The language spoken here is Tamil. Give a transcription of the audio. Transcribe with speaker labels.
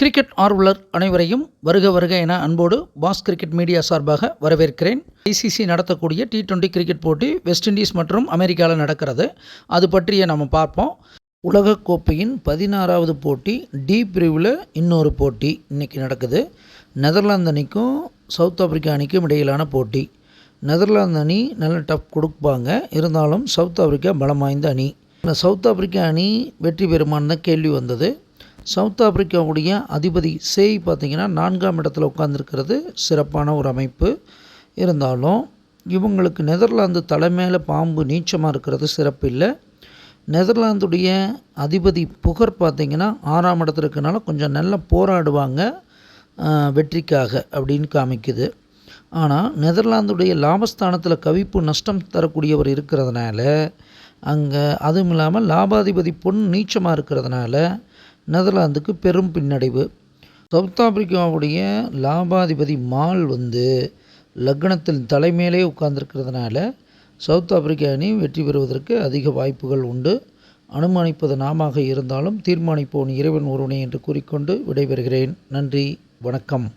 Speaker 1: கிரிக்கெட் ஆர்வலர் அனைவரையும் வருக வருக என அன்போடு பாஸ் கிரிக்கெட் மீடியா சார்பாக வரவேற்கிறேன். ஐசிசி நடத்தக்கூடிய டி டுவெண்ட்டி கிரிக்கெட் போட்டி வெஸ்ட் இண்டீஸ் மற்றும் அமெரிக்காவில் நடக்கிறது. அது பற்றிய நம்ம பார்ப்போம். உலகக்கோப்பையின் பதினாறாவது போட்டி டி பிரிவில் இன்னொரு போட்டி இன்றைக்கி நடக்குது. நெதர்லாந்து அணிக்கும் சவுத் ஆப்பிரிக்கா அணிக்கும் இடையிலான போட்டி. நெதர்லாந்து அணி நல்ல டஃப் கொடுப்பாங்க. இருந்தாலும் சவுத் ஆப்பிரிக்கா பலம் வாய்ந்த அணி. சவுத் ஆப்பிரிக்கா அணி வெற்றி பெறுமான்னு தான் கேள்வி வந்தது. சவுத் ஆப்பிரிக்காவுடைய அதிபதி சேய் பார்த்திங்கன்னா நான்காம் இடத்துல உட்காந்துருக்கிறது சிறப்பான ஒரு அமைப்பு. இருந்தாலும் இவங்களுக்கு நெதர்லாந்து தலைமையில் பாம்பு நீச்சமாக இருக்கிறது சிறப்பு இல்லை. நெதர்லாந்துடைய அதிபதி புகர் பார்த்திங்கன்னா ஆறாம் இடத்துல இருக்கனால கொஞ்சம் நல்லா போராடுவாங்க வெற்றிக்காக அப்படின்னு காமிக்குது. ஆனால் நெதர்லாந்துடைய லாபஸ்தானத்தில் கவிப்பு நஷ்டம் தரக்கூடியவர் இருக்கிறதுனால அங்கே அதுவும் இல்லாமல் லாபாதிபதி பொன் நீச்சமாக இருக்கிறதுனால நெதர்லாந்துக்கு பெரும் பின்னடைவு. சவுத் ஆப்பிரிக்காவுடைய லாபாதிபதி மால் வந்து லக்னத்தில் தலைமையிலே உட்கார்ந்துருக்கிறதுனால சவுத் ஆப்பிரிக்கா அணி வெற்றி பெறுவதற்கு அதிக வாய்ப்புகள் உண்டு. அனுமானிப்பது நாமாக இருந்தாலும் தீர்மானிப்போன் இறைவன் ஒருவனே என்று கூறிக்கொண்டு விடைபெறுகிறேன். நன்றி வணக்கம்.